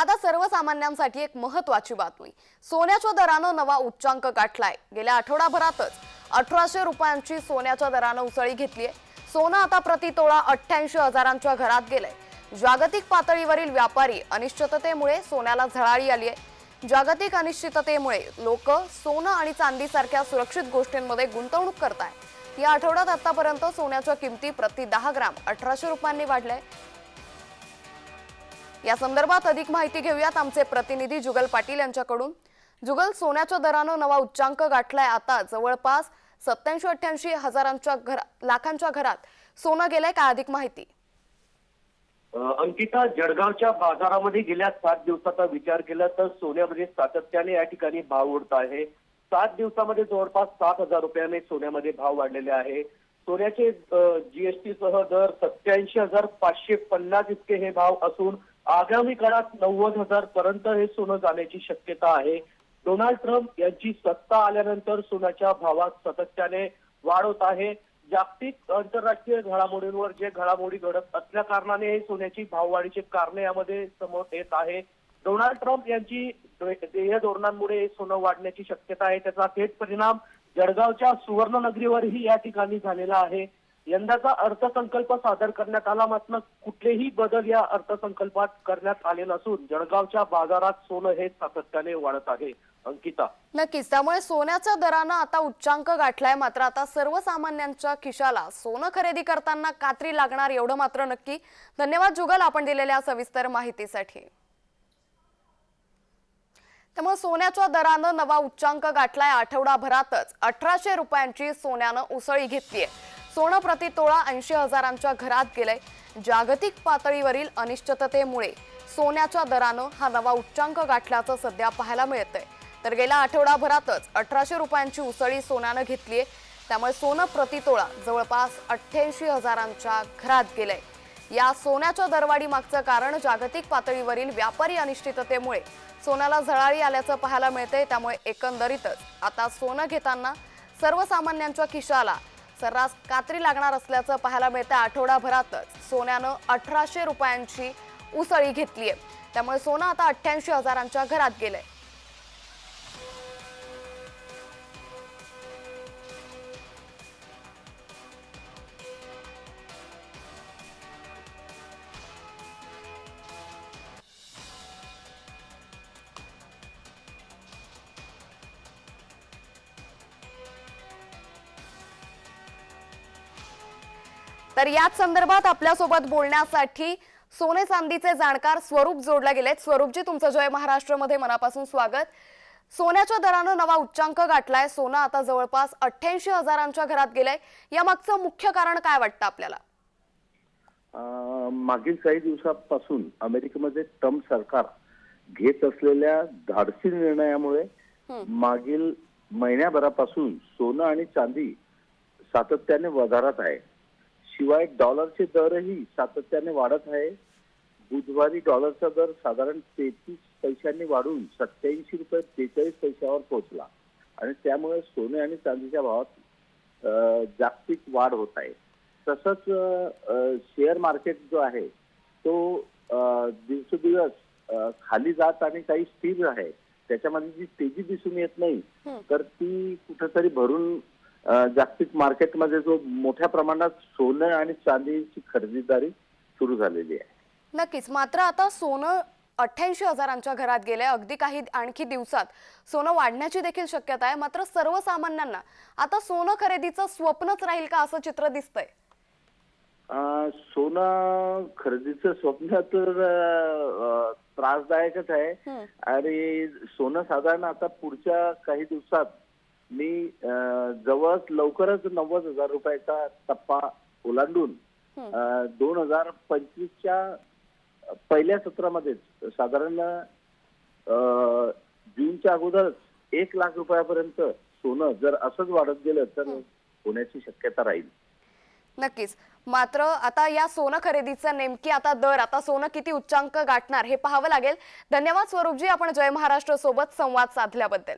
आता सर्वसामान्यांसाठी एक महत्वाची बातमी. सोन्याच्या दरानं नवा उच्चांक गाठलाय. गेल्या आठवडाभरातच अठराशे रुपयांची सोन्याच्या दरानं उसळी घेतलीय. सोनं आता प्रति तोळा अठ्ठ्याऐंशी हजारांच्या घरात गेलंय. जागतिक पातळीवरील व्यापारी अनिश्चिततेमुळे सोन्याला झळाळी आली आहे जागतिक अनिश्चिततेमुळे लोक सोनं आणि चांदीसारख्या सुरक्षित गोष्टींमध्ये गुंतवणूक करत या आठवड्यात आतापर्यंत सोन्याच्या किमती प्रति दहा ग्राम अठराशे रुपयांनी वाढल्या या संदर्भात अधिक माहिती घेऊयात आमचे प्रतिनिधी जुगल पाटील यांच्याकडून. जुगल सोन्याच्या दरानं नवा उच्चांक गाठलाय आता. जवळपास सत्याऐंशी अठ्ठ्याऐंशी हजारांच्या घर लाखांच्या घरात सोनं गेलंय का अधिक माहिती? अंकिता जळगावच्या बाजारामध्ये गेल्या सात दिवसाचा विचार केला तर सोन्यामध्ये सातत्याने या ठिकाणी भाव उडत आहे. सात दिवसामध्ये जवळपास सात हजार रुपयाने सोन्यामध्ये भाव वाढलेले आहे. सोन्याचे जीएसटी सह दर सत्याऐंशी हजार पाचशे पन्नास इतके हे भाव असून आगामी काळात नव्वद हजार पर्यंत हे सोनं जाण्याची शक्यता आहे. डोनाल्ड ट्रम्प यांची सत्ता आल्यानंतर सोन्याच्या भावात सातत्याने वाढ होत आहे. जागतिक आंतरराष्ट्रीय घडामोडींवर जे घडामोडी घडत असल्या कारणाने हे सोन्याची भाववाढीचे कारणे यामध्ये समोर येत आहे. डोनाल्ड ट्रम्प यांची ध्येय धोरणांमुळे सोनं वाढण्याची शक्यता आहे. त्याचा थेट परिणाम जळगावच्या सुवर्णनगरीवरही या ठिकाणी झालेला आहे. यंदाचा अर्थसंकल्प सादर करण्यात आला मात्र कुठलेही बदल या अर्थसंकल्पात करण्यात आले नसून जळगावच्या बाजारात सोनं हे सातत्याने वाढत आहे. अंकिता. नक्कीच. त्यामुळे सोन्याच्या दरानं आता उच्चांक गाठलाय मात्र आता सर्वसामान्यांच्या खिशाला सोनं खरेदी करताना कात्री लागणार एवढं मात्र नक्की. धन्यवाद जुगल आपण दिलेल्या सविस्तर माहितीसाठी. त्यामुळे सोन्याच्या दरानं नवा उच्चांक गाठलाय. आठवडाभरातच अठराशे रुपयांची सोन्यानं उसळी घेतलीये. सोनं प्रति तोळा ऐंशी हजारांच्या घरात गेलंय. जागतिक पातळीवरील अनिश्चिततेमुळे सोन्याच्या दरानं हा नवा उच्चांक गाठल्याचं सध्या पाहायला मिळतंय. तर गेल्या आठवडाभरातच अठराशे रुपयांची उसळी सोन्यानं घेतलीय. त्यामुळे सोनं प्रति तोळा जवळपास अठ्ठ्याऐंशी हजारांच्या घरात गेलंय. या सोन्याच्या दरवाढी मागचं कारण जागतिक पातळीवरील व्यापारी अनिश्चिततेमुळे सोन्याला झळाळी आल्याचं पाहायला मिळतंय. त्यामुळे एकंदरीतच आता सोनं घेताना सर्वसामान्यांच्या खिशाला सर्रास कात्री लागणार असल्याचं पाहायला मिळतं आठवडाभरातच. सोन्यानं अठराशे रुपयांची उसळी घेतली आहे त्यामुळे सोनं आता अठ्ठ्याऐंशी हजारांच्या घरात गेलंय. तर याच संदर्भात आपल्यासोबत बोलण्यासाठी सोने चांदीचे जाणकार स्वरूप जोडले गेलेत. स्वरूपजी तुमचं जय महाराष्ट्रमध्ये. मनापासून स्वागत. सोन्याच्या दरानं नवा उच्चांक गाठलाय. सोनं आता जवळपास अठ्ठ्याऐंशी हजारांच्या घरात गेलंय. या मागचं मुख्य कारण काय वाटतं आपल्याला? मागील काही दिवसापासून अमेरिकेमध्ये ट्रम्प सरकार घेत असलेल्या धाडसी निर्णयामुळे मागील महिन्याभरापासून सोनं आणि चांदी सातत्याने वधारत आहे. शिवाय डॉलरचे दरही सातत्याने वाढत आहे. बुधवारी डॉलरचा दर साधारण तेहतीस पैशांनी वाढून सत्याऐंशी रुपये बेचाळीस पैशावर पोहोचला आणि त्यामुळे सोने आणि चांदीच्या भावात जागतिक वाढ होत आहे. तसंच शेअर मार्केट जो आहे तो दिवसेदिवस खाली जात आणि काही स्थिर आहे. त्याच्यामध्ये जी तेजी दिसून येत नाही तर ती कुठेतरी भरून जागतिक मार्केटमध्ये जो मोठ्या प्रमाणात सोनं आणि चांदीची खरेदीदारी सुरू झालेली आहे. नक्कीच. मात्र आता सोनं अठ्ठ्याऐंशी हजारांच्या घरात गेलंय. अगदी काही आणखी दिवसात सोनं वाढण्याची देखील शक्यता आहे. मात्र सर्वसामान्यांना आता सोनं खरेदीचं स्वप्नच राहील का असं चित्र दिसतंय? सोनं खरेदीचं स्वप्न तर त्रासदायकच आहे. आणि सोनं साधारण आता पुढच्या काही दिवसात मी अं, जवळच लवकरच नव्वद हजार रुपयाचा टप्पा ओलांडून दोन हजार पंचवीसच्या पहिल्या सत्रामध्येच साधारण जूनच्या अगोदरच एक लाख रुपयापर्यंत सोनं जर असंच वाढत गेलं तर होण्याची शक्यता राहील. नक्कीच. मात्र आता या सोनं खरेदीचं नेमकी आता दर आता सोनं किती उच्चांक गाठणार हे पाहावं लागेल. धन्यवाद स्वरूपजी. आपण जय महाराष्ट्र सोबत संवाद साधल्याबद्दल.